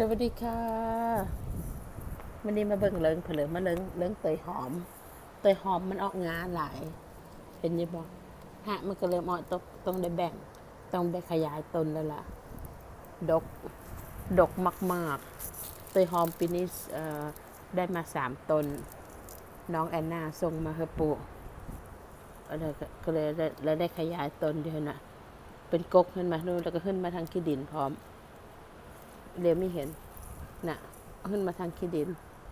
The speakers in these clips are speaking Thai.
สวัสดีค่ะวันนี้มาเบิ่งเลิงเผลอมาเลิงเลิงเตยหอม เตยหอมมันออกงาหลาย เห็นยังบอกฮะมันก็เริ่มออกต้องต้องได้แบ่ง ต้องได้ขยายตนแล้วล่ะ ดก ดกมากๆ เตยหอมปีนี้เอ่อได้มาสามตน น้องแอนนาส่งมาให้ปลูกแล้วก็เลยแล้วได้ขยายตนเดียวน่ะเป็นกกขึ้นมานู่นแล้วก็ขึ้นมาทางขี้ดินพร้อม เรียไม่เห็นน่ะขึ้นมาทางขี้ดิน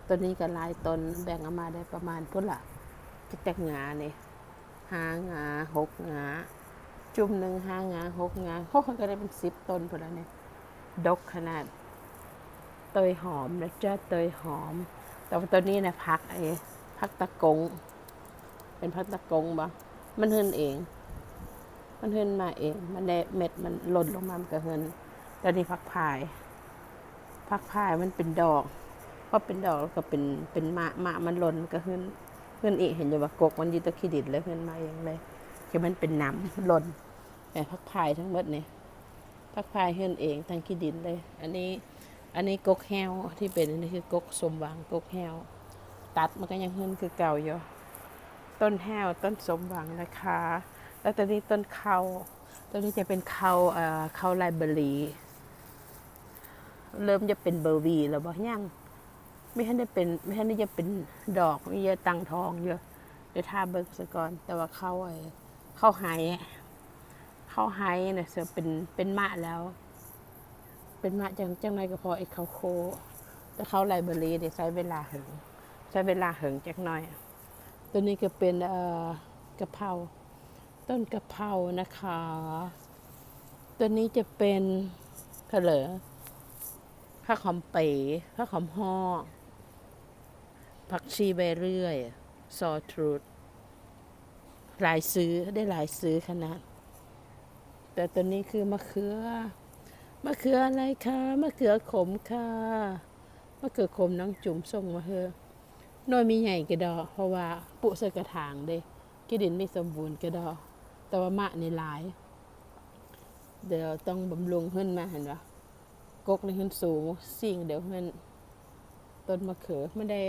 ตัวนี้ก็หลายตนแบ่งออกมาได้ประมาณพุ่นละจะแตกงาเนี่ยห้างาหกงาจุ่มหนึ่งห้างาหกงาโอ้ก็ได้เป็นสิบต้นพุ่นละเนี่ยดกขนาดเตยหอมนะจ้าเตยหอม แต่ว่าตัวนี้นะพักไอ้พักตะกง เป็นพักตะกงบ่มันเฮินเอง มันเฮินมาเอง มันได้เม็ดมันหล่นลงมามันก็เฮินตอนนี้พักพาย พักพายมันเป็นดอกพอเป็นดอกแล้วก็เป็นเป็นมะมะมันหล่นก็เฮินเฮินเองเห็นอยู่ว่ากกมันยืนตะขีดินเลยเฮินมาเองเลยคือมันเป็นน้ำหล่นแต่พักพายทั้งหมดเนี่ยพักพายเฮินเองทั้งขี้ดินเลย อันนี้อันนี้กกแห้วที่เป็นอันนี้คือกกสมหวังกกแห้วตัดมันก็ยังเฮินคือเก่าอยู่ต้นแห้วต้นสมหวังนะคะ แล้วตอนนี้ต้นเขาต้นนี้จะเป็นเขาเอ่อเขาไลเบอรี เริ่มจะเป็นเบอร์วีแล้วบ่ยังไม่ทันได้เป็นไม่ทันได้จะเป็นดอกมีเยอะตังทองเยอะเดี๋ยวทาเบิกซะก่อน แต่ว่าเข้าไอ้เข้าไฮเข้าไฮเนี่ยเสือเป็นเป็นมะแล้ว เป็นมะจังจังไรก็พอไอ้เขาโคแต่เขาไลเบอรีเนี่ยวใช้เวลาหึงใช้เวลาหึงจักหน่อย ตัวนี้ก็เป็นเอ่อกะเพราต้นกะเพรานะคะ ตัวนี้จะเป็นเขลอ ผักหอมเป๋ผักหอมห่อผักชีใบเรื่อย ซอทรูดหลายซื้อได้หลายซื้อขนาด แต่ตัวนี้คือมะเขือ มะเขืออะไรคะ มะเขือขมค่ะ มะเขือขมน้องจุ๋มส่งมาเฮอน้อยมีใหญ่กระดอ เพราะว่าปุใส่กระถางเด้กิดินไม่สมบูรณ์กระดอ แต่ว่ามะในหลาย เดี๋ยวต้องบำรุงขึ้นมาเห็นปะ กกในขึ้นสูงสิ่งเดี๋ยวมันต้นมะเขือไม่ได้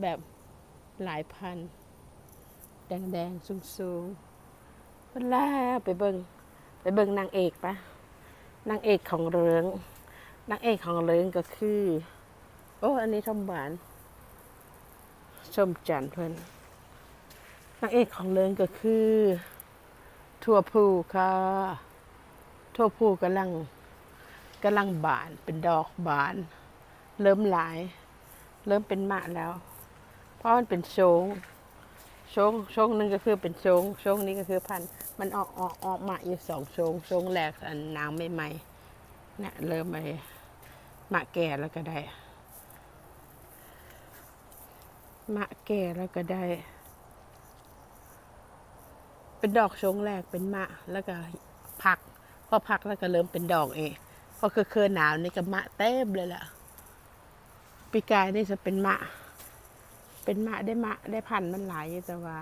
แบบหลายพัน แดงๆ สูงๆเวลาไปเบิงไปเบิงนางเอกปะนางเอกของเริงนางเอกของเริงก็คือ โอ้อันนี้ทอมหวานชมจันทร์เพิ่นนางเอกของเรืองก็คือ ทั่วผู้ค่ะทั่วผู้กำลัง กำลังบานเป็นดอกบาน เริ่มหลาย เริ่มเป็นมะแล้ว เพราะมันเป็นโชงโชงโชงหนึงก็คือเป็นโชงโชงนี้ก็คือพันมันออกออกออกมาอยู่สองโชงโชงแรกอันนางใหม่ๆเนี่ยเริ่มไปมะแก่แล้วก็ได้มะแก่แล้วก็ได้ เป็นดอกชงแรกเป็นมะแล้วก็ผักพอผักแล้วก็เริ่มเป็นดอกเอง พอคือคือหนาวนี่ก็มะเต็มเลยล่ะปีกายนี่จะเป็นมะ เป็นมะได้มะได้พันมันหลายแต่ว่า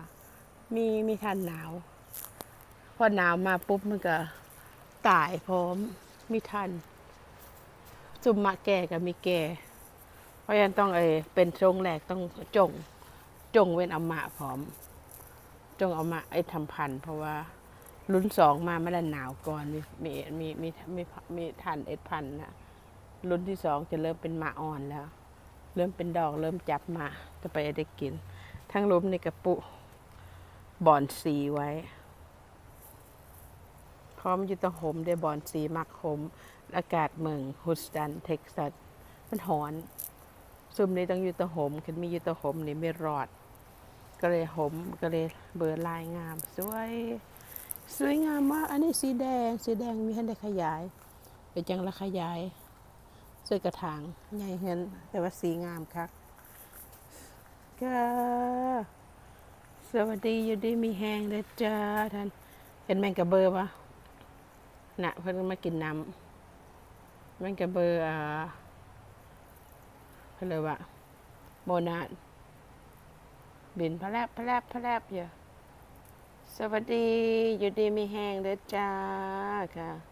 มีมีทันหนาว พอหนาวมาปุ๊บมันก็ตายพร้อมมีทัน จุ่มมะแก่กับมีแก่ เพราะฉะนั้นต้องเออเป็นช่วงแรกต้องจง จงเว้นเอามาพร้อม จงเอามาไอ้ทำพันเพราะว่า รุ่นสองมาไม่ได้หนาวก่อนมีมีมีมีมีมีทันเอ็ดพันนะรุ่นที่สองจะเริ่มเป็นมาอ่อนแล้ว เริ่มเป็นดอกเริ่มจับมาจะไปได้กิน ทั้งล้มในกระปุบอนสีไว้ พร้อมยุตหมได้บอนสีมักหมอากาศเมืองฮุสตันเท็กซัสมันหอนซุมนี้ต้องอยู่แตหมคันมียู่แตหมนี่ไม่รอด ก็เลยหมก็เลยเบอร์ลายงามสวย สวยงามมาก อันนี้สีแดง สีแดงมีให้ได้ขยาย เป็นจังละขยาย สวยกระถางใหญ่เห็นแต่ว่าสีงามครับก็สวัสดีอยู่ดีมีแห้งเลยจ้าท่านเห็นแมงกระเบอร์ปะน่ะเพิ่นมากินน้ำแมงกระเบอร์อ่าเขาเลยว่าโมนาดบินพะแลบพะแลบพะแลบอยู่ สวัสดี อยู่ดีมีแห้งเด้อจ้าค่ะ